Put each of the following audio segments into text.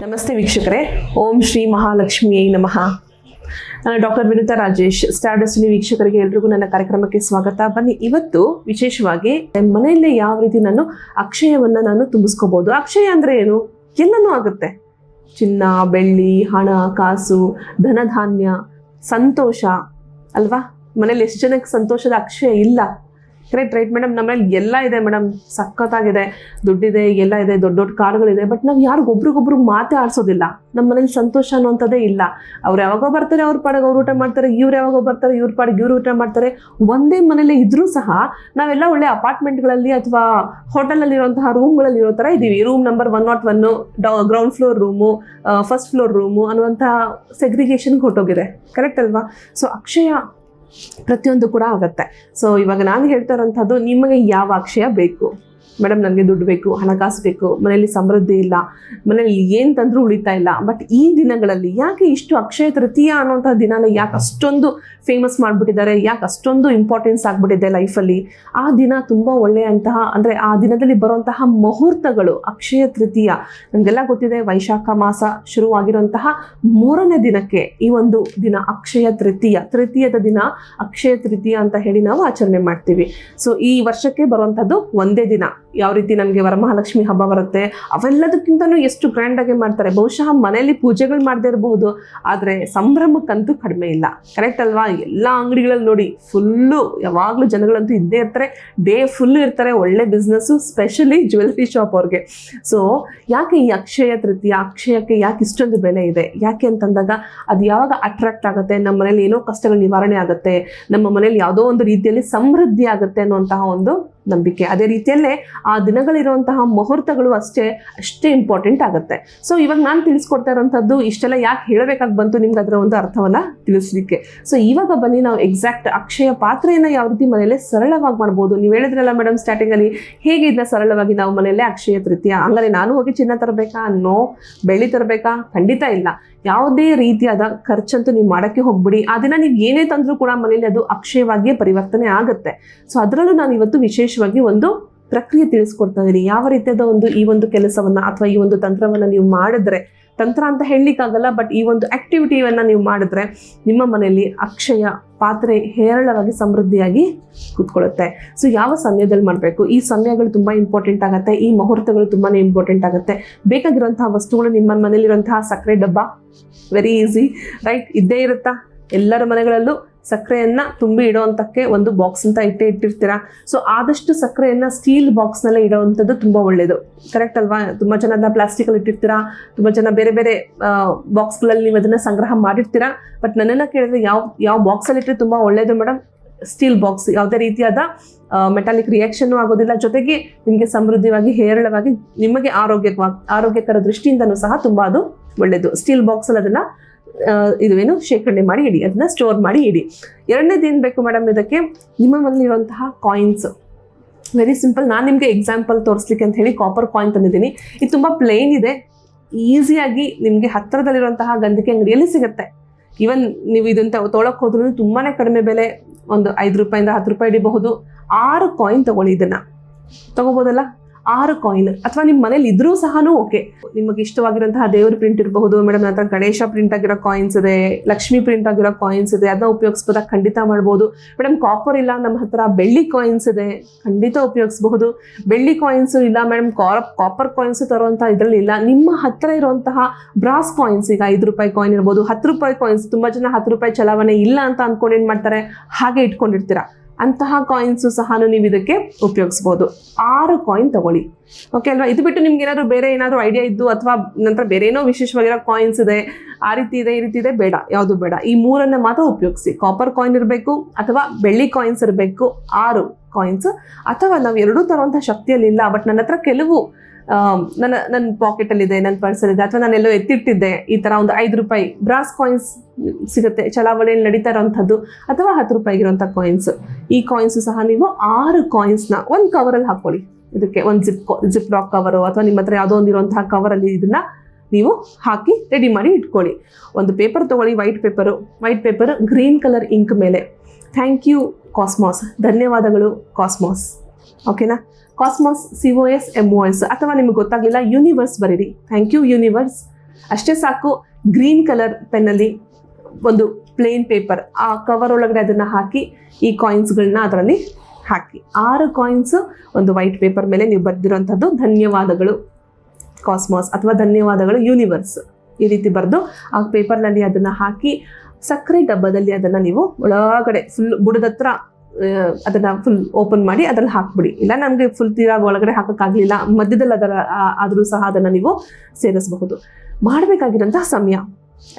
ನಮಸ್ತೆ ವೀಕ್ಷಕರೇ. ಓಂ ಶ್ರೀ ಮಹಾಲಕ್ಷ್ಮಿಯೈ ನಮಃ. ನಾನು ಡಾಕ್ಟರ್ ವಿನಿತಾ ರಾಜೇಶ್. ಸ್ಟಾರ್ ವೀಕ್ಷಕರಿಗೆ ಎಲ್ರಿಗೂ ನನ್ನ ಕಾರ್ಯಕ್ರಮಕ್ಕೆ ಸ್ವಾಗತ. ಬನ್ನಿ, ಇವತ್ತು ವಿಶೇಷವಾಗಿ ಮನೆಯಲ್ಲೇ ಯಾವ ರೀತಿ ನಾನು ಅಕ್ಷಯವನ್ನು ನಾನು ತುಂಬಿಸ್ಕೋಬಹುದು ಅಕ್ಷಯ ಅಂದರೆ ಏನು? ಎಲ್ಲನೂ ಆಗುತ್ತೆ. ಚಿನ್ನ, ಬೆಳ್ಳಿ, ಹಣ, ಕಾಸು, ಧನಧಾನ್ಯ, ಸಂತೋಷ, ಅಲ್ವಾ? ಮನೇಲಿ ಎಷ್ಟು ಜನಕ್ಕೆ ಸಂತೋಷದ ಅಕ್ಷಯ ಇಲ್ಲ. ಕರೆಕ್ಟ್ ರೈಟ್ ಮೇಡಮ್ ನಮ್ಮಲ್ಲಿ ಎಲ್ಲ ಇದೆ ಮೇಡಮ್ ಸಖತ್ತಾಗಿದೆ, ದುಡ್ಡಿದೆ, ಎಲ್ಲ ಇದೆ, ದೊಡ್ಡ ದೊಡ್ಡ ಕಾರ್ಗಳಿದೆ ಬಟ್ ನಾವು ಯಾರಿಗೂ ಒಬ್ರಿಗೊಬ್ರು ಮಾತೇ ಆಡಿಸೋದಿಲ್ಲ. ನಮ್ಮ ಮನೇಲಿ ಸಂತೋಷ ಅನ್ನೋಂಥದ್ದೇ ಇಲ್ಲ. ಅವ್ರು ಯಾವಾಗೋ ಬರ್ತಾರೆ, ಅವ್ರ ಪಾಡಿಗೆ ಅವ್ರು ಊಟ ಮಾಡ್ತಾರೆ, ಇವ್ರು ಯಾವಾಗೋ ಬರ್ತಾರೆ, ಇವ್ರ ಪಾಡಿಗೆ ಇವ್ರು ಊಟ ಮಾಡ್ತಾರೆ. ಒಂದೇ ಮನೇಲಿ ಇದ್ರೂ ಸಹ ನಾವೆಲ್ಲ ಒಳ್ಳೆ ಅಪಾರ್ಟ್ಮೆಂಟ್ಗಳಲ್ಲಿ ಅಥವಾ ಹೋಟೆಲಲ್ಲಿ ಇರುವಂತಹ ರೂಮ್ಗಳಲ್ಲಿ ಇರೋ ಥರ ಇದ್ದೀವಿ. Room number one nought one ground floor room first floor room ಅನ್ನುವಂಥ ಸೆಗ್ರಿಗೇಷನ್ಗೆ ಹೊಟ್ಟೋಗಿದೆ ಕರೆಕ್ಟ್ ಅಲ್ವಾ? ಸೊ ಅಕ್ಷಯ ಪ್ರತಿಯೊಂದು ಕೂಡ ಆಗುತ್ತೆ. ಸೊ ಇವಾಗ ನಾನು ಹೇಳ್ತಾ ಇರೋಂಥದ್ದು ನಿಮಗೆ ಯಾವ ಅಕ್ಷಯ ಬೇಕು? ಮೇಡಮ್, ನನಗೆ ದುಡ್ಡು ಬೇಕು, ಹಣಕಾಸು ಬೇಕು, ಮನೆಯಲ್ಲಿ ಸಮೃದ್ಧಿ ಇಲ್ಲ, ಮನೆಯಲ್ಲಿ ಏನು ತಂದರೂ ಉಳಿತಾ ಇಲ್ಲ. ಬಟ್ ಈ ದಿನಗಳಲ್ಲಿ ಯಾಕೆ ಇಷ್ಟು ಅಕ್ಷಯ ತೃತೀಯ ಅನ್ನೋಂಥ ದಿನಾನ ಯಾಕೆ ಅಷ್ಟೊಂದು ಫೇಮಸ್ ಮಾಡಿಬಿಟ್ಟಿದ್ದಾರೆ, ಯಾಕೆ ಅಷ್ಟೊಂದು ಇಂಪಾರ್ಟೆನ್ಸ್ ಆಗಿಬಿಟ್ಟಿದೆ ಲೈಫಲ್ಲಿ ಆ ದಿನ ತುಂಬ ಒಳ್ಳೆಯಂತಹ, ಅಂದರೆ ಆ ದಿನದಲ್ಲಿ ಬರುವಂತಹ ಮುಹೂರ್ತಗಳು, ಅಕ್ಷಯ ತೃತೀಯ ನಮಗೆಲ್ಲ ಗೊತ್ತಿದೆ, ವೈಶಾಖ ಮಾಸ ಶುರುವಾಗಿರುವಂತಹ ಮೂರನೇ ದಿನಕ್ಕೆ ಈ ಒಂದು ದಿನ ಅಕ್ಷಯ ತೃತೀಯ. ತೃತೀಯದ ದಿನ ಅಕ್ಷಯ ತೃತೀಯ ಅಂತ ಹೇಳಿ ನಾವು ಆಚರಣೆ ಮಾಡ್ತೀವಿ. ಸೊ ಈ ವರ್ಷಕ್ಕೆ ಬರುವಂಥದ್ದು ಒಂದೇ ದಿನ. ಯಾವ ರೀತಿ ನಮಗೆ ವರಮಹಾಲಕ್ಷ್ಮಿ ಹಬ್ಬ ಬರುತ್ತೆ, ಅವೆಲ್ಲದಕ್ಕಿಂತನೂ ಎಷ್ಟು ಗ್ರ್ಯಾಂಡಾಗಿ ಮಾಡ್ತಾರೆ. ಬಹುಶಃ ಮನೆಯಲ್ಲಿ ಪೂಜೆಗಳು ಮಾಡದೇ ಇರಬಹುದು, ಆದರೆ ಸಂಭ್ರಮಕ್ಕಂತೂ ಕಡಿಮೆ ಇಲ್ಲ. ಕರೆಕ್ಟ್ ಅಲ್ವಾ? ಎಲ್ಲ ಅಂಗಡಿಗಳಲ್ಲಿ ನೋಡಿ ಫುಲ್ಲು ಯಾವಾಗಲೂ ಜನಗಳಂತೂ ಇದ್ದೇ ಇರ್ತಾರೆ. ಡೇ ಫುಲ್ ಇರ್ತಾರೆ, ಒಳ್ಳೆ ಬಿಸ್ನೆಸ್ಸು ಸ್ಪೆಷಲಿ ಜ್ಯುವೆಲ್ಲರಿ ಶಾಪ್ ಅವ್ರಿಗೆ. ಸೊ ಯಾಕೆ ಈ ಅಕ್ಷಯ ತೃತೀಯ, ಅಕ್ಷಯಕ್ಕೆ ಯಾಕೆ ಇಷ್ಟೊಂದು ಬೆಲೆ ಇದೆ? ಯಾಕೆ ಅಂತಂದಾಗ, ಅದು ಯಾವಾಗ ಅಟ್ರಾಕ್ಟ್ ಆಗುತ್ತೆ? ನಮ್ಮ ಮನೇಲಿ ಏನೋ ಕಷ್ಟಗಳು ನಿವಾರಣೆ ಆಗುತ್ತೆ. ನಮ್ಮ ಮನೇಲಿ ಯಾವುದೋ ಒಂದು ರೀತಿಯಲ್ಲಿ ಸಮೃದ್ಧಿ ಆಗುತ್ತೆ ಅನ್ನುವಂತಹ ಒಂದು ನಂಬಿಕೆ. ಅದೇ ರೀತಿಯಲ್ಲೇ ಆ ದಿನಗಳಿರುವಂತಹ ಮುಹೂರ್ತಗಳು ಅಷ್ಟೇ ಅಷ್ಟೇ ಇಂಪಾರ್ಟೆಂಟ್ ಆಗುತ್ತೆ. ಸೊ ಇವಾಗ ನಾನು ತಿಳಿಸ್ಕೊಡ್ತಾ ಇರೋಂಥದ್ದು ಇಷ್ಟೆಲ್ಲ ಯಾಕೆ ಹೇಳಬೇಕಾಗಿ ಬಂತು ನಿಮ್ಗೆ ಅದರ ಒಂದು ಅರ್ಥವನ್ನು ತಿಳಿಸ್ಲಿಕ್ಕೆ. ಸೊ ಇವಾಗ ಬನ್ನಿ ನಾವು ಎಕ್ಸಾಕ್ಟ್ ಅಕ್ಷಯ ಪಾತ್ರೆಯನ್ನು ಯಾವ ರೀತಿ ಮನೆಯಲ್ಲೇ ಸರಳವಾಗಿ ಮಾಡ್ಬೋದು. ನೀವು ಹೇಳಿದ್ರಲ್ಲ ಮೇಡಮ್ ಸ್ಟಾರ್ಟಿಂಗಲ್ಲಿ ಹೇಗೆ ಇದನ್ನ ಸರಳವಾಗಿ ನಾವು ಮನೆಯಲ್ಲೇ ಅಕ್ಷಯ, ತೃತೀಯ, ಹಂಗಾರೆ ನಾನು ಹೋಗಿ ಚಿನ್ನ ತರಬೇಕಾ? ನೋ ಬೆಳ್ಳಿ ತರಬೇಕಾ? ಖಂಡಿತ ಇಲ್ಲ. ಯಾವುದೇ ರೀತಿಯಾದ ಖರ್ಚಂತೂ ನೀವು ಮಾಡೋಕ್ಕೆ ಹೋಗ್ಬಿಡಿ. ಆ ದಿನ ನೀವು ಏನೇ ತಂದರೂ ಕೂಡ ಮನೇಲಿ ಅದು ಅಕ್ಷಯವಾಗಿಯೇ ಪರಿವರ್ತನೆ ಆಗುತ್ತೆ. ಸೊ ಅದರಲ್ಲೂ ನಾನು ಇವತ್ತು ವಿಶೇಷವಾಗಿ ಒಂದು ಪ್ರಕ್ರಿಯೆ ತಿಳಿಸ್ಕೊಡ್ತಾ ಇದ್ದೀನಿ ಯಾವ ರೀತಿಯಾದ ಒಂದು ಈ ಒಂದು ಕೆಲಸವನ್ನ ಅಥವಾ ಈ ಒಂದು ತಂತ್ರವನ್ನ ನೀವು ಮಾಡಿದ್ರೆ, ತಂತ್ರ ಅಂತ ಹೇಳಲಿಕ್ಕಾಗಲ್ಲ ಬಟ್ ಈ ಒಂದು ಆಕ್ಟಿವಿಟಿಯನ್ನು ನೀವು ಮಾಡಿದ್ರೆ ನಿಮ್ಮ ಮನೆಯಲ್ಲಿ ಅಕ್ಷಯ ಪಾತ್ರೆ ಹೇರಳವಾಗಿ ಸಮೃದ್ಧಿಯಾಗಿ ಕೂತ್ಕೊಳ್ಳುತ್ತೆ. ಸೊ ಯಾವ ಸಮಯದಲ್ಲಿ ಮಾಡಬೇಕು? ಈ ಸಮಯಗಳು ತುಂಬ ಇಂಪಾರ್ಟೆಂಟ್ ಆಗುತ್ತೆ. ಈ ಮುಹೂರ್ತಗಳು ತುಂಬಾ ಇಂಪಾರ್ಟೆಂಟ್ ಆಗುತ್ತೆ. ಬೇಕಾಗಿರುವಂತಹ ವಸ್ತುಗಳು ನಿಮ್ಮ ಮನೇಲಿರುವಂತಹ ಸಕ್ಕರೆ ಡಬ್ಬ ವೆರಿ ಈಸಿ ರೈಟ್ ಇದ್ದೇ ಇರುತ್ತಾ? ಎಲ್ಲರ ಮನೆಗಳಲ್ಲೂ ಸಕ್ಕರೆಯನ್ನು ತುಂಬಿ ಇಡೋವಂಥಕ್ಕೆ ಒಂದು ಬಾಕ್ಸ್ ಅಂತ ಇಟ್ಟೇ ಇಟ್ಟಿರ್ತೀರಾ? ಸೊ ಆದಷ್ಟು ಸಕ್ಕರೆಯನ್ನು ಸ್ಟೀಲ್ ಬಾಕ್ಸ್ನಲ್ಲೇ ಇಡೋವಂಥದ್ದು ತುಂಬ ಒಳ್ಳೆಯದು ಕರೆಕ್ಟ್ ಅಲ್ವಾ? ತುಂಬ ಜನ ಅದನ್ನ ಪ್ಲಾಸ್ಟಿಕಲ್ಲಿ ಇಟ್ಟಿರ್ತೀರಾ? ತುಂಬ ಜನ ಬೇರೆ ಬೇರೆ ಬಾಕ್ಸ್ಗಳಲ್ಲಿ ನೀವು ಅದನ್ನು ಸಂಗ್ರಹ ಮಾಡಿರ್ತೀರಾ? ಬಟ್ ನನ್ನನ್ನು ಕೇಳಿದ್ರೆ ಯಾವ ಯಾವ ಬಾಕ್ಸಲ್ಲಿ ಇಟ್ಟರೆ ತುಂಬ ಒಳ್ಳೆಯದು ಮೇಡಮ್ ಸ್ಟೀಲ್ ಬಾಕ್ಸ್ ಯಾವುದೇ ರೀತಿಯಾದ ಮೆಟಾಲಿಕ್ ರಿಯಾಕ್ಷನ್ನು ಆಗೋದಿಲ್ಲ. ಜೊತೆಗೆ ನಿಮಗೆ ಸಮೃದ್ಧಿಯಾಗಿ ಹೇರಳವಾಗಿ, ನಿಮಗೆ ಆರೋಗ್ಯವಾಗಿ ಆರೋಗ್ಯಕರ ದೃಷ್ಟಿಯಿಂದನೂ ಸಹ ತುಂಬ ಅದು ಒಳ್ಳೆಯದು ಸ್ಟೀಲ್ ಬಾಕ್ಸಲ್ಲಿ ಅದನ್ನು ಇದು ಏನು ಶೇಖರಣೆ ಮಾಡಿ ಇಡಿ ಅದನ್ನ ಸ್ಟೋರ್ ಮಾಡಿ ಇಡಿ. ಎರಡನೇದು ಏನು ಬೇಕು ಮೇಡಮ್ ಇದಕ್ಕೆ? ನಿಮ್ಮ ಮನೇಲಿರುವಂತಹ ಕಾಯಿನ್ಸ್ ವೆರಿ ಸಿಂಪಲ್ ನಾನು ನಿಮಗೆ ಎಕ್ಸಾಂಪಲ್ ತೋರಿಸ್ಲಿಕ್ಕೆ ಅಂತ ಹೇಳಿ ಕಾಪರ್ ಕಾಯಿನ್ ತಂದಿದ್ದೀನಿ. ಇದು ತುಂಬ ಪ್ಲೇನ್ ಇದೆ. ಈಸಿಯಾಗಿ ನಿಮಗೆ ಹತ್ತಿರದಲ್ಲಿರುವಂತಹ ಗಂಧಿಕೆ ಅಂಗಡಿಯಲ್ಲಿ ಸಿಗುತ್ತೆ. ಈವನ್ ನೀವು ಇದನ್ನ ತೊಗೊಳಕ್ಕೆ ಹೋದ್ರೂ ತುಂಬಾ ಕಡಿಮೆ ಬೆಲೆ, ಒಂದು ಐದು ರೂಪಾಯಿಂದ ಹತ್ತು ರೂಪಾಯಿ ಇಡಬಹುದು ಆರು ಕಾಯಿನ್ ತಗೊಳ್ಳಿ ಇದನ್ನ. ತಗೋಬೋದಲ್ಲ? ಆರು ಕಾಯಿನ್ ಅಥವಾ ನಿಮ್ಮ ಮನೇಲಿ ಇದ್ರೂ ಸಹ ಓಕೆ ನಿಮಗೆ ಇಷ್ಟವಾಗಿರುವಂತಹ ದೇವ್ರ ಪ್ರಿಂಟ್ ಇರಬಹುದು ಮೇಡಮ್ ನಂತರ ಗಣೇಶ ಪ್ರಿಂಟ್ ಆಗಿರೋ ಕಾಯಿನ್ಸ್ ಇದೆ, ಲಕ್ಷ್ಮಿ ಪ್ರಿಂಟ್ ಆಗಿರೋ ಕಾಯಿನ್ಸ್ ಇದೆ, ಅದನ್ನ ಉಪಯೋಗಿಸ್ಬೋದ? ಖಂಡಿತ ಮಾಡ್ಬೋದು. ಮೇಡಮ್ ಕಾಪರ್ ಇಲ್ಲ ನಮ್ಮ ಹತ್ರ, ಬೆಳ್ಳಿ ಕಾಯಿನ್ಸ್ ಇದೆ, ಖಂಡಿತ ಉಪಯೋಗಿಸಬಹುದು. ಬೆಳ್ಳಿ ಕಾಯಿನ್ಸ್ ಇಲ್ಲ ಮೇಡಮ್ ಕಾಪರ್ ಕಾಯಿನ್ಸ್ ತರುವಂತಹ ಇದರಲ್ಲಿ ಇಲ್ಲ. ನಿಮ್ಮ ಹತ್ರ ಇರುವಂತಹ ಬ್ರಾಸ್ ಕಾಯಿನ್ಸ್ ಈಗ ಐದು ರೂಪಾಯಿ ಕಾಯಿನ್ ಇರ್ಬೋದು, ಹತ್ತು ರೂಪಾಯಿ ಕಾಯಿನ್ಸ್ ತುಂಬಾ ಜನ ಹತ್ತು ರೂಪಾಯಿ ಚಲಾವಣೆ ಇಲ್ಲ ಅಂತ ಅನ್ಕೊಂಡು ಏನ್ ಮಾಡ್ತಾರೆ? ಹಾಗೆ ಇಟ್ಕೊಂಡಿರ್ತೀರಾ. ಅಂತಹ ಕಾಯಿನ್ಸು ಸಹ ನೀವು ಇದಕ್ಕೆ ಉಪಯೋಗಿಸ್ಬೋದು. ಆರು ಕಾಯಿನ್ ತಗೊಳ್ಳಿ. ಓಕೆ ಅಲ್ವಾ? ಇದು ಬಿಟ್ಟು ನಿಮ್ಗೆ ಏನಾದರೂ ಬೇರೆ ಏನಾದರೂ ಐಡಿಯಾ ಇದ್ದು ಅಥವಾ ನಂತರ ಬೇರೆ ಏನೋ ವಿಶೇಷವಾಗಿರೋ ಕಾಯಿನ್ಸ್ ಇದೆ, ಆ ರೀತಿ ಇದೆ, ಈ ರೀತಿ ಇದೆ, ಬೇಡ, ಯಾವುದು ಬೇಡ. ಈ ಮೂರನ್ನ ಮಾತ್ರ ಉಪಯೋಗಿಸಿ. ಕಾಪರ್ ಕಾಯಿನ್ ಇರಬೇಕು ಅಥವಾ ಬೆಳ್ಳಿ ಕಾಯಿನ್ಸ್ ಇರಬೇಕು, ಆರು ಕಾಯಿನ್ಸ್ ಅಥವಾ ನಾವು ಎರಡೂ ತರುವಂಥ ಶಕ್ತಿಯಲ್ಲಿ ಇಲ್ಲ ಬಟ್ ನನ್ನ ಹತ್ರ ಕೆಲವು ನನ್ನ ನನ್ನ ಪಾಕೆಟಲ್ಲಿದೆ ನನ್ನ ಪರ್ಸಲ್ಲಿದೆ ಅಥವಾ ಎಲ್ಲೋ ಎತ್ತಿಟ್ಟಿದ್ದೆ, ಈ ಥರ ಒಂದು ಐದು ರೂಪಾಯಿ ಬ್ರಾಸ್ ಕಾಯಿನ್ಸ್ ಸಿಗುತ್ತೆ, ಚಲಾವಣೆಯಲ್ಲಿ ನಡೀತಾ ಇರೋವಂಥದ್ದು, ಅಥವಾ ಹತ್ತು ರೂಪಾಯಿಗಿರುವಂಥ ಕಾಯಿನ್ಸ್ ಈ ಕಾಯಿನ್ಸ್ ಸಹ ನೀವು ಆರು ಕಾಯಿನ್ಸ್ನ ಒಂದು ಕವರಲ್ಲಿ ಹಾಕ್ಕೊಳ್ಳಿ. ಇದಕ್ಕೆ ಒಂದು ಜಿಪ್ ಜಿಪ್ ಲಾಕ್ ಕವರು ಅಥವಾ ನಿಮ್ಮ ಹತ್ರ ಯಾವುದೋ ಒಂದು ಇರುವಂತಹ ಕವರಲ್ಲಿ ಇದನ್ನ ನೀವು ಹಾಕಿ ರೆಡಿ ಮಾಡಿ ಇಟ್ಕೊಳ್ಳಿ. ಒಂದು ಪೇಪರ್ ತೊಗೊಳ್ಳಿ white paper white paper green colour ink ಮೇಲೆ. ಥ್ಯಾಂಕ್ ಯು ಕಾಸ್ಮಾಸ್ ಧನ್ಯವಾದಗಳು ಕಾಸ್ಮಾಸ್ ಓಕೆನಾ cosmos C O S M O S ಅಥವಾ ನಿಮಗೆ ಗೊತ್ತಾಗಲಿಲ್ಲ ಯೂನಿವರ್ಸ್ ಬರೀರಿ. ಥ್ಯಾಂಕ್ ಯು ಯೂನಿವರ್ಸ್ ಅಷ್ಟೇ ಸಾಕು ಗ್ರೀನ್ ಕಲರ್ ಪೆನ್ನಲ್ಲಿ ಒಂದು ಪ್ಲೇನ್ ಪೇಪರ್ ಆ ಕವರ್ ಒಳಗಡೆ ಅದನ್ನು ಹಾಕಿ, ಈ ಕಾಯಿನ್ಸ್ಗಳನ್ನ ಅದರಲ್ಲಿ ಹಾಕಿ. ಆರು ಕಾಯಿನ್ಸ್ ಒಂದು ವೈಟ್ ಪೇಪರ್ ಮೇಲೆ ನೀವು ಬರೆದಿರುವಂಥದ್ದು ಧನ್ಯವಾದಗಳು. ಕಾಸ್ಮಾಸ್ ಅಥವಾ ಧನ್ಯವಾದಗಳು ಯೂನಿವರ್ಸ್ ಈ ರೀತಿ ಬರೆದು ಆ ಪೇಪರ್ನಲ್ಲಿ ಅದನ್ನು ಹಾಕಿ, ಸಕ್ಕರೆ ಡಬ್ಬದಲ್ಲಿ ಅದನ್ನು ನೀವು ಒಳಗಡೆ ಫುಲ್ ಬುಡದತ್ರ ಅದನ್ನು ಫುಲ್ ಓಪನ್ ಮಾಡಿ ಅದ್ರಲ್ಲಿ ಹಾಕ್ಬಿಡಿ. ಇಲ್ಲ ನಮಗೆ ಫುಲ್ ತೀರಾ ಒಳಗಡೆ ಹಾಕೋಕ್ಕಾಗಲಿಲ್ಲ, ಮಧ್ಯದಲ್ಲಿ ಅದರ ಆದರೂ ಸಹ ಅದನ್ನು ನೀವು ಸೇರಿಸಬಹುದು. ಮಾಡಬೇಕಾಗಿರೋಂತಹ ಸಮಯ.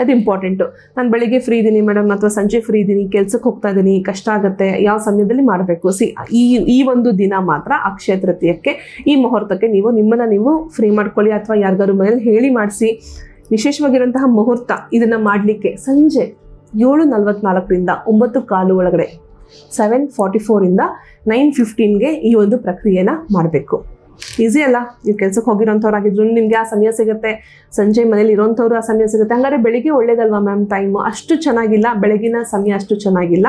ಅದು ಇಂಪಾರ್ಟೆಂಟು ನಾನು ಬೆಳಿಗ್ಗೆ ಫ್ರೀ ಇದ್ದೀನಿ ಮೇಡಮ್ ಅಥವಾ ಸಂಜೆ ಫ್ರೀ ಇದ್ದೀನಿ ಕೆಲ್ಸಕ್ಕೆ ಹೋಗ್ತಾ ಇದ್ದೀನಿ ಕಷ್ಟ ಆಗುತ್ತೆ, ಯಾವ ಸಮಯದಲ್ಲಿ ಮಾಡಬೇಕು? ಸಿ ಈ ಈ ಒಂದು ದಿನ ಮಾತ್ರ ಅಕ್ಷಯ ತೃತೀಯಕ್ಕೆ ಈ ಮುಹೂರ್ತಕ್ಕೆ ನೀವು ನಿಮ್ಮನ್ನು ನೀವು ಫ್ರೀ ಮಾಡ್ಕೊಳ್ಳಿ ಅಥವಾ ಯಾರಿಗಾರು ಮನೇಲಿ ಹೇಳಿ ಮಾಡಿಸಿ. ವಿಶೇಷವಾಗಿರುವಂತಹ ಮುಹೂರ್ತ ಇದನ್ನು ಮಾಡಲಿಕ್ಕೆ ಸಂಜೆ ಏಳು ನಲವತ್ನಾಲ್ಕರಿಂದ ಒಂಬತ್ತು ಕಾಲು ಒಳಗಡೆ ಸೆವೆನ್ ಫಾರ್ಟಿ ಫೋರಿಂದ ನೈನ್ ಫಿಫ್ಟೀನ್ಗೆ ಈ ಒಂದು ಪ್ರಕ್ರಿಯೆನ ಮಾಡಬೇಕು. ಈಸಿ ಅಲ್ಲ. ನೀವು ಕೆಲ್ಸಕ್ಕೆ ಹೋಗಿರೋಂಥವ್ರಾಗಿದ್ರು ನಿಮಗೆ ಆ ಸಮಯ ಸಿಗುತ್ತೆ. ಸಂಜೆ ಮನೇಲಿ ಇರೋಂಥವ್ರು ಆ ಸಮಯ ಸಿಗುತ್ತೆ. ಹಂಗಾರೆ ಬೆಳಿಗ್ಗೆ ಒಳ್ಳೇದಲ್ವಾ ಮ್ಯಾಮ್ ಟೈಮು ಅಷ್ಟು ಚೆನ್ನಾಗಿಲ್ಲ. ಬೆಳಗಿನ ಸಮಯ ಅಷ್ಟು ಚೆನ್ನಾಗಿಲ್ಲ.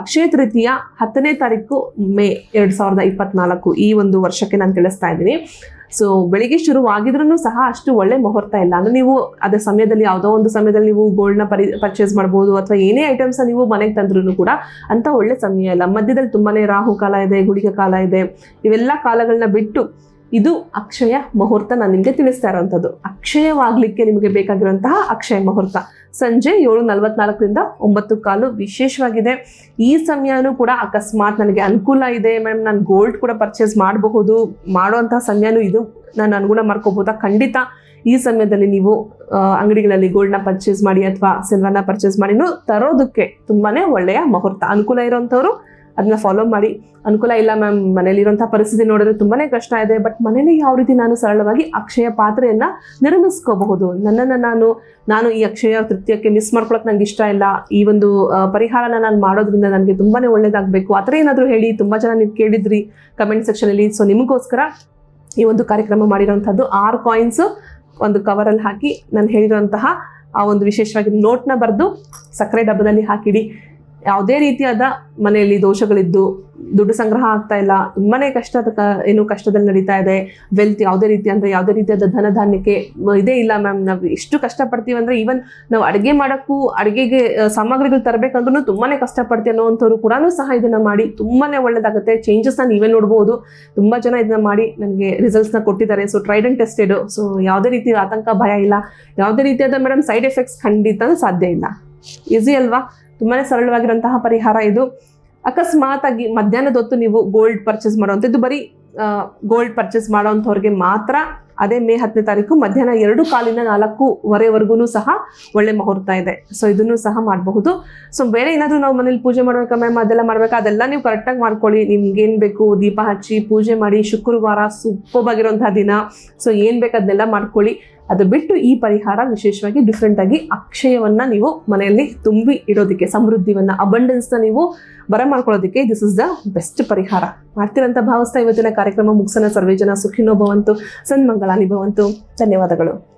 ಅಕ್ಷಯ ತೃತೀಯ ಹತ್ತನೇ ತಾರೀಕು ಮೇ ಎರಡು ಸಾವಿರದ ಇಪ್ಪತ್ನಾಲ್ಕು ಈ ಒಂದು ವರ್ಷಕ್ಕೆ ನಾನು ತಿಳಿಸ್ತಾ ಇದ್ದೀನಿ. ಸೊ ಬೆಳಿಗ್ಗೆ ಶುರುವಾಗಿದ್ರೂ ಸಹ ಅಷ್ಟು ಒಳ್ಳೆ ಮುಹೂರ್ತ ಇಲ್ಲ. ಅಂದ್ರೆ ನೀವು ಅದೇ ಸಮಯದಲ್ಲಿ ಯಾವುದೋ ಒಂದು ಸಮಯದಲ್ಲಿ ನೀವು ಗೋಲ್ಡ್ನ ಪರಿ ಪರ್ಚೇಸ್ ಮಾಡ್ಬೋದು ಅಥವಾ ಏನೇ ಐಟಮ್ಸ್ ನೀವು ಮನೆಗೆ ತಂದ್ರೂ ಕೂಡ ಅಂತ ಒಳ್ಳೆ ಸಮಯ ಇಲ್ಲ. ಮಧ್ಯದಲ್ಲಿ ತುಂಬಾನೇ ರಾಹು ಕಾಲ ಇದೆ, ಗುಳಿಗೆ ಕಾಲ ಇದೆ. ಇವೆಲ್ಲ ಕಾಲಗಳನ್ನ ಬಿಟ್ಟು ಇದು ಅಕ್ಷಯ ಮುಹೂರ್ತ. ನಾನು ನಿಮಗೆ ತಿಳಿಸ್ತಾ ಇರೋವಂಥದ್ದು ಅಕ್ಷಯವಾಗಲಿಕ್ಕೆ ನಿಮಗೆ ಬೇಕಾಗಿರುವಂತಹ ಅಕ್ಷಯ ಮುಹೂರ್ತ. ಸಂಜೆ ಏಳು ನಲವತ್ನಾಲ್ಕರಿಂದ ಒಂಬತ್ತು ಕಾಲು ವಿಶೇಷವಾಗಿದೆ. ಈ ಸಮಯನೂ ಕೂಡ ಅಕಸ್ಮಾತ್ ನನಗೆ ಅನುಕೂಲ ಇದೆ. ಮೇಡಮ್ ನಾನು ಗೋಲ್ಡ್ ಕೂಡ ಪರ್ಚೇಸ್ ಮಾಡಬಹುದು. ಮಾಡುವಂತಹ ಸಮಯನೂ ಇದು. ನಾನು ಅನುಗುಣ ಮಾಡ್ಕೋಬೋದಾ ಖಂಡಿತ. ಈ ಸಮಯದಲ್ಲಿ ನೀವು ಅಂಗಡಿಗಳಲ್ಲಿ ಗೋಲ್ಡ್ನ ಪರ್ಚೇಸ್ ಮಾಡಿ ಅಥವಾ ಸಿಲ್ವರ್ನ ಪರ್ಚೇಸ್ ಮಾಡಿನೂ ತರೋದಕ್ಕೆ ತುಂಬಾ ಒಳ್ಳೆಯ ಮುಹೂರ್ತ. ಅನುಕೂಲ ಇರೋಂಥವ್ರು ಅದನ್ನ ಫಾಲೋ ಮಾಡಿ. ಅನುಕೂಲ ಇಲ್ಲ ಮ್ಯಾಮ್ ಮನೇಲಿರುವಂಥ ಪರಿಸ್ಥಿತಿ ನೋಡಿದ್ರೆ ತುಂಬಾನೇ ಕಷ್ಟ ಇದೆ. ಬಟ್ ಮನೇಲಿ ಯಾವ ರೀತಿ ನಾನು ಸರಳವಾಗಿ ಅಕ್ಷಯ ಪಾತ್ರೆಯನ್ನ ನಿರ್ಮಿಸ್ಕೋಬಹುದು? ನನ್ನನ್ನು ನಾನು ನಾನು ಈ ಅಕ್ಷಯ ತೃತೀಯಕ್ಕೆ ಮಿಸ್ ಮಾಡ್ಕೊಳಕ್ ನಂಗೆ ಇಷ್ಟ ಇಲ್ಲ. ಈ ಒಂದು ಪರಿಹಾರನ ನಾನು ಮಾಡೋದ್ರಿಂದ ನನಗೆ ತುಂಬಾನೇ ಒಳ್ಳೇದಾಗಬೇಕು. ಆ ಥರ ಏನಾದರೂ ಹೇಳಿ, ತುಂಬ ಜನ ನೀವು ಕೇಳಿದ್ರಿ ಕಮೆಂಟ್ ಸೆಕ್ಷನಲ್ಲಿ ಸೊ ನಿಮಗೋಸ್ಕರ ಈ ಒಂದು ಕಾರ್ಯಕ್ರಮ ಮಾಡಿರುವಂತಹದ್ದು ಆರು ಕಾಯಿನ್ಸ್ ಒಂದು ಕವರಲ್ಲಿ ಹಾಕಿ. ನಾನು ಹೇಳಿರುವಂತಹ ಆ ಒಂದು ವಿಶೇಷವಾಗಿ ನೋಟ್ನ ಬರೆದು ಸಕ್ಕರೆ ಡಬ್ಬದಲ್ಲಿ ಹಾಕಿಡಿ. ಯಾವುದೇ ರೀತಿಯಾದ ಮನೆಯಲ್ಲಿ ದೋಷಗಳಿದ್ದು ದುಡ್ಡು ಸಂಗ್ರಹ ಆಗ್ತಾ ಇಲ್ಲ, ತುಂಬಾನೇ ಕಷ್ಟದ ಏನು ಕಷ್ಟದಲ್ಲಿ ನಡೀತಾ ಇದೆ. ವೆಲ್ತ್ ಯಾವುದೇ ರೀತಿ ಅಂದ್ರೆ ಯಾವುದೇ ರೀತಿಯಾದ ಧನ ಧಾನ್ಯಕ್ಕೆ ಇದೇ ಇಲ್ಲ ಮ್ಯಾಮ್ ನಾವು ಎಷ್ಟು ಕಷ್ಟಪಡ್ತೀವಿ ಅಂದ್ರೆ ಈವನ್ ನಾವು ಅಡುಗೆ ಮಾಡೋಕ್ಕೂ ಅಡುಗೆಗೆ ಸಾಮಗ್ರಿಗಳು ತರಬೇಕಂದ್ರೂ ತುಂಬಾನೇ ಕಷ್ಟಪಡ್ತೀವಿ ಅನ್ನೋವಂಥವ್ರು ಕೂಡ ಸಹ ಇದನ್ನ ಮಾಡಿ, ತುಂಬಾನೇ ಒಳ್ಳೇದಾಗುತ್ತೆ. ಚೇಂಜಸ್ನ ನೀವೇ ನೋಡ್ಬೋದು. ತುಂಬಾ ಜನ ಇದನ್ನ ಮಾಡಿ ನನಗೆ ರಿಸಲ್ಟ್ಸ್ನ ಕೊಟ್ಟಿದ್ದಾರೆ. So tried and tested so ಯಾವುದೇ ರೀತಿ ಆತಂಕ, ಭಯ ಇಲ್ಲ. ಯಾವುದೇ ರೀತಿಯಾದ ಮೇಡಮ್ ಸೈಡ್ ಎಫೆಕ್ಟ್ಸ್ ಖಂಡಿತ ಸಾಧ್ಯ ಇಲ್ಲ. ಈಸಿ ಅಲ್ವಾ? ತುಂಬಾನೇ ಸರಳವಾಗಿರುವಂತಹ ಪರಿಹಾರ ಇದು. ಅಕಸ್ಮಾತ್ ಆಗಿ ಮಧ್ಯಾಹ್ನದ ಹೊತ್ತು ನೀವು ಗೋಲ್ಡ್ ಪರ್ಚೇಸ್ ಮಾಡುವಂಥದ್ದು, ಬರೀ ಗೋಲ್ಡ್ ಪರ್ಚೇಸ್ ಮಾಡೋವಂಥವ್ರಿಗೆ ಮಾತ್ರ ಅದೇ ಮೇ ಹತ್ತನೇ ತಾರೀಕು ಮಧ್ಯಾಹ್ನ ಎರಡು ಕಾಲಿನ ನಾಲ್ಕೂವರೆವರೆಗೂ ಸಹ ಒಳ್ಳೆ ಮುಹೂರ್ತ ಇದೆ. ಸೊ ಇದನ್ನು ಸಹ ಮಾಡಬಹುದು. ಸೊ ಬೇರೆ ಏನಾದರೂ ನಾವು ಮನೇಲಿ ಪೂಜೆ ಮಾಡ್ಬೇಕಾ ಮ್ಯಾಮ್ ಅದೆಲ್ಲ ಮಾಡಬೇಕಾ? ಅದೆಲ್ಲ ನೀವು ಕರೆಕ್ಟಾಗಿ ಮಾಡ್ಕೊಳ್ಳಿ. ನಿಮ್ಗೆ ಏನು ಬೇಕು? ದೀಪ ಹಚ್ಚಿ ಪೂಜೆ ಮಾಡಿ ಶುಕ್ರವಾರ ಸೂಪರ್ವಾಗಿರುವಂತಹ ದಿನ. ಸೊ ಏನು ಬೇಕು ಅದನ್ನೆಲ್ಲ ಮಾಡ್ಕೊಳ್ಳಿ. ಅದು ಬಿಟ್ಟು ಈ ಪರಿಹಾರ ವಿಶೇಷವಾಗಿ ಡಿಫ್ರೆಂಟ್ ಆಗಿ ಅಕ್ಷಯವನ್ನ ನೀವು ಮನೆಯಲ್ಲಿ ತುಂಬಿ ಇಡೋದಕ್ಕೆ, ಸಮೃದ್ಧಿವನ್ನ ಅಬಂಡೆನ್ಸ್ನ ನೀವು ಬರ ಮಾಡ್ಕೊಳ್ಳೋದಕ್ಕೆ ದಿಸ್ ಇಸ್ ದ ಬೆಸ್ಟ್ ಪರಿಹಾರ. ಮಾಡ್ತೀರಂತ ಭಾವಿಸ್ತಾ ಇವತ್ತಿನ ಕಾರ್ಯಕ್ರಮ ಮುಗಿಸೋಣ. ಸರ್ವೇ ಜನ ಸುಖಿನೋ ಭವಂತು, ಸನ್ಮಂಗಳಾನಿ ಭವಂತು. ಧನ್ಯವಾದಗಳು.